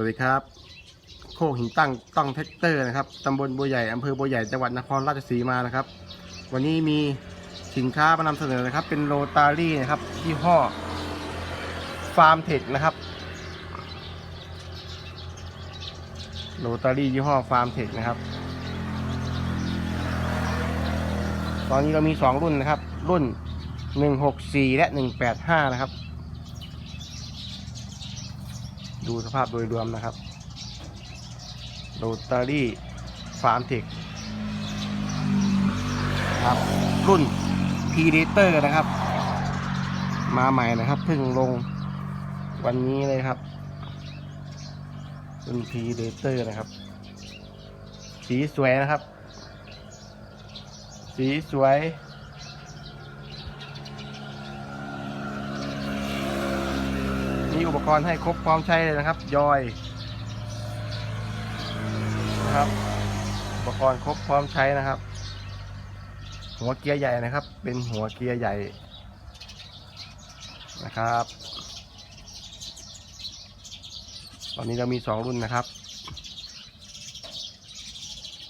วัสดีครับ โคกหินตั้งต้องแท็กเตอร์นะครับตำบลบัวใหญ่อำเภอบัวใหญ่จังหวัดนครราชสีมานะครับ วันนี้มีสินค้ามานำเสนอนะครับ เป็นโรตารี่นะครับยี่ห้อฟาร์มเทคนะครับโรตารี่ยี่ห้อฟาร์มเทคนะครับ ตอนนี้เรามีสองรุ่นนะครับ รุ่น 164 และ 185 นะครับ ดูสภาพโดยรวมนะครับโรตารี่ฟาร์มเทคครับรุ่น Predator นะครับ มาใหม่นะครับเพิ่งลงวันนี้เลยครับ รุ่น Predator นะครับ สีสวยนะครับ สีสวย มีอุปกรณ์ให้ครบพร้อมใช้เลยนะครับ ยอยนะครับ อุปกรณ์ครบพร้อมใช้นะครับ หัวเกียร์ใหญ่นะครับ เป็นหัวเกียร์ใหญ่นะครับ ตอนนี้เรามีสองรุ่นนะครับ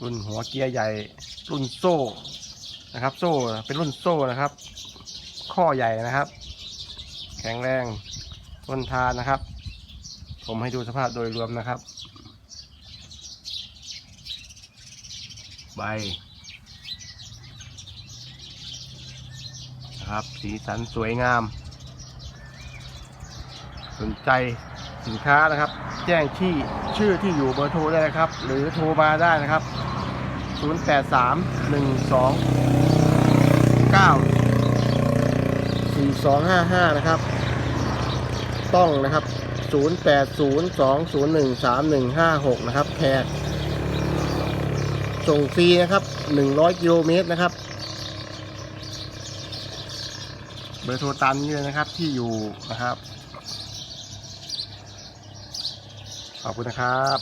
รุ่นหัวเกียร์ใหญ่ รุ่นโซ่นะครับ โซ่เป็นรุ่นโซ่นะครับ ข้อใหญ่นะครับ แข็งแรง ทนทานนะครับ ผมให้ดูสภาพโดยรวมนะครับ ใบนะครับ สีสันสวยงาม สนใจสินค้านะครับ แจ้งที่ชื่อที่อยู่เบอร์โทรได้นะครับ หรือโทรมาได้นะครับ 083 12 9 4255 นะครับ ต้องนะครับ 0802013156 นะครับแขกส่งฟรีนะครับ 100 กิโลเมตรนะครับ เบอร์โทรตามนี้เลยนะครับที่อยู่นะครับ ขอบคุณนะครับ